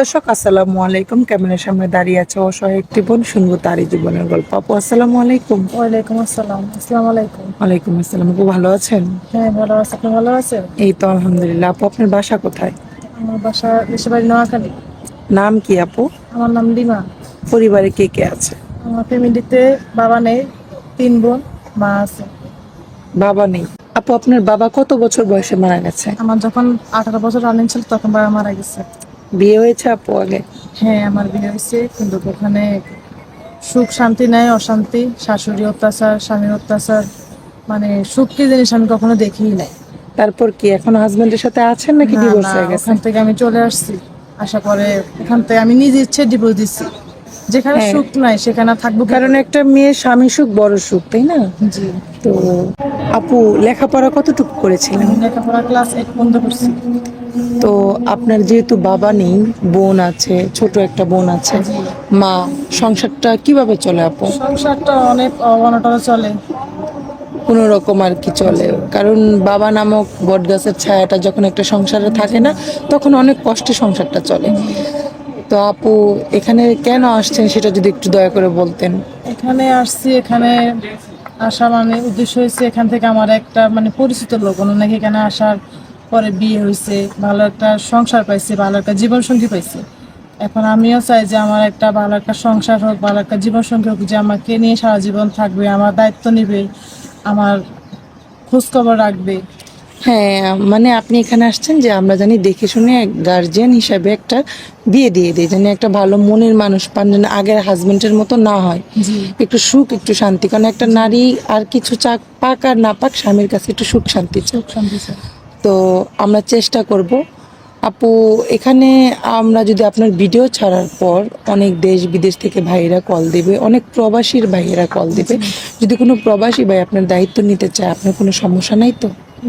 দর্শক আসসালামু আলাইকুম। ক্যামেরার সামনে দাঁড়িয়ে আছে অসহায় একটি বোন শুনব তারই জীবনের গল্প। আপু আসসালামু আলাইকুম। ওয়ালাইকুম আসসালাম। আসসালামু আলাইকুম। ওয়ালাইকুম আসসালাম। আপু ভালো আছেন? হ্যাঁ ভালো আছে। আপনি ভালো আছেন? এই তো আলহামদুলিল্লাহ। আপু আপনার বাসা কোথায়? আমার বাসা দেশে নোয়াখালী। নাম কি আপু? আমার নাম লিমা। পরিবারে কে কে আছে? আমার ফ্যামিলিতে বাবা নেই তিন বোন মা আছে। বাবা নেই। আপু আপনার বাবা কত বছর বয়সে মারা গেছে? আমার যখন আঠারো বছর রানিং ছিল তখন বাবা মারা গেছে। বিয়ে হয়েছে আপু আগে? হ্যাঁ আমার বিয়ে হয়েছে কিন্তু ওখানে সুখ শান্তি নাই অশান্তি। শাশুড়ি অত্যাচার স্বামীর অত্যাচার মানে সুখ কি জিনিস আমি কখনো দেখিই নাই। তারপর কি এখন হাজবেন্ডের সাথে আছেন নাকি ডিভোর্স হয়ে গেছে? ওখান থেকে আমি চলে আসছি। আশা করে এখান থেকে আমি নিজে ইচ্ছে ডিভোর্স দিচ্ছি। যেখানে হ্যাঁ। সুখ নাই সেখানে থাকব কারণ একটা মেয়ে স্বামী সুখ বড় সুখ তাই না? জি। তো আপু লেখাপড়া কতটুকু করেছিলেন? লেখাপড়া ক্লাস এইট বন্ধ করছি। তো আপনার যেহেতু বাবা নেই বোন আছে ছোট একটা বোন আছে মা সংসারটা কীভাবে চলে আপু? সংসারটা অনেক অনটনে চলে। কোনো রকম আর কি চলে। কারণ বাবা নামক বট গাছের ছায়াটা যখন একটা সংসারে থাকে না তখন অনেক কষ্টে সংসারটা চলে। তো আপু এখানে কেন আসছেন সেটা যদি একটু দয়া করে বলতেন? এখানে আসছি এখানে আসা মানে উদ্দেশ্য হয়েছে এখান থেকে আমার একটা মানে পরিচিত লোক ওনার নাকি এখানে আসার পরে বিয়ে হয়েছে ভালো একটা সংসার পাইছে ভালো একটা জীবনসঙ্গী পাইছে। এখন আমিও চাই যে আমার একটা ভালো একটা সংসার হোক ভালো একটা জীবনসঙ্গী হোক যে আমাকে নিয়ে সারা জীবন থাকবে আমার দায়িত্ব নেবে আমার খোঁজখবর রাখবে। হ্যাঁ মানে আপনি এখানে আসছেন যে আমরা জানি দেখে শুনে গার্জিয়ান হিসাবে একটা বিয়ে দিয়ে দিই যেন একটা ভালো মনের মানুষ পান যেন আগের হাজবেন্ডের মতো না হয়। একটু সুখ একটু শান্তি কারণ একটা নারী আর কিছু চাক পাক আর না পাক স্বামীর কাছে একটু সুখ শান্তি সুখ শান্তি। তো আমরা চেষ্টা করব। আপু এখানে আমরা যদি আপনার ভিডিও ছাড়ার পর অনেক দেশ বিদেশ থেকে ভাইয়েরা কল দেবে অনেক প্রবাসীর ভাইয়েরা কল দেবে যদি কোনো প্রবাসী ভাই আপনার দায়িত্ব নিতে চায় আপনার কোনো সমস্যা নাই তো?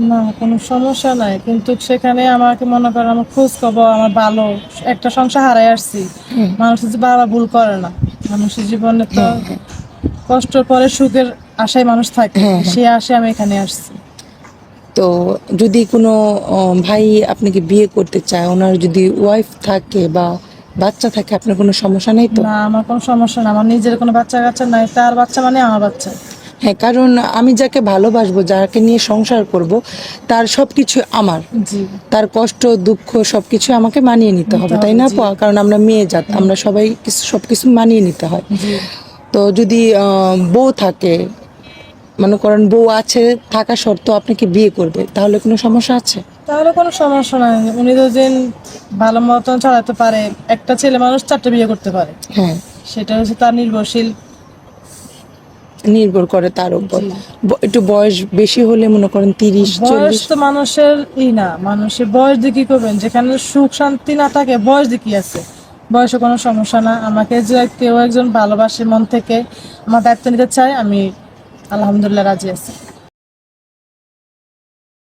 না কোনো সমস্যা নাই কিন্তু সেখানে আমাকে মনে করেন আমার খোঁজ খবর আমার ভালো একটা সংসার হারাই আসছি। হুম। মানুষের যে বাবা ভুল করে না মানুষের জীবনে তো কষ্টের পরে সুখের আশায় মানুষ থাকে হ্যাঁ, হ্যাঁ। সে আশে আমি এখানে আসছি। তো যদি কোনো ভাই আপনাকে বিয়ে করতে চায় ওনার যদি ওয়াইফ থাকে বা বাচ্চা থাকে আপনার কোনো সমস্যা নেই তো? না আমার কোনো সমস্যা না। আমার নিজের কোনো বাচ্চা কাচ্চা নাই তার বাচ্চা মানে আমার বাচ্চা। হ্যাঁ কারণ আমি যাকে ভালোবাসবো যাকে নিয়ে সংসার করব তার সব কিছু আমার তার কষ্ট দুঃখ সব কিছু আমাকে মানিয়ে নিতে হবে তাই না কারণ আমরা মেয়ে জাত আমরা সবাই কিছু- সবকিছু মানিয়ে নিতে হয়। তো যদি বউ থাকে মনে করেন বউ আছে থাকা সত্ত্বেও আপনাকে বিয়ে করবে? তাহলে কোনো সমস্যা আছে? তাহলে কোনো সমস্যা নাই। উনি তো যেন ভালো মতন চালাতে পারে। একটা ছেলে মানুষ চারটে বিয়ে করতে পারে। হ্যাঁ। সেটা হচ্ছে তার নির্ভরশীল। নির্ভর করে তার উপর। একটু বয়স বেশি হলে মনে করেন তিরিশ বয়স তো মানুষের ই না। মানুষের বয়স দিয়ে কি করবেন? যেখানে সুখ শান্তি না থাকে বয়স দিয়ে কি আছে? বয়সে কোনো সমস্যা না। আমাকে যে কেউ একজন ভালোবাসে মন থেকে আমার দায়িত্ব নিতে চায় আমি আলহামদুলিল্লাহ রাজি আছি।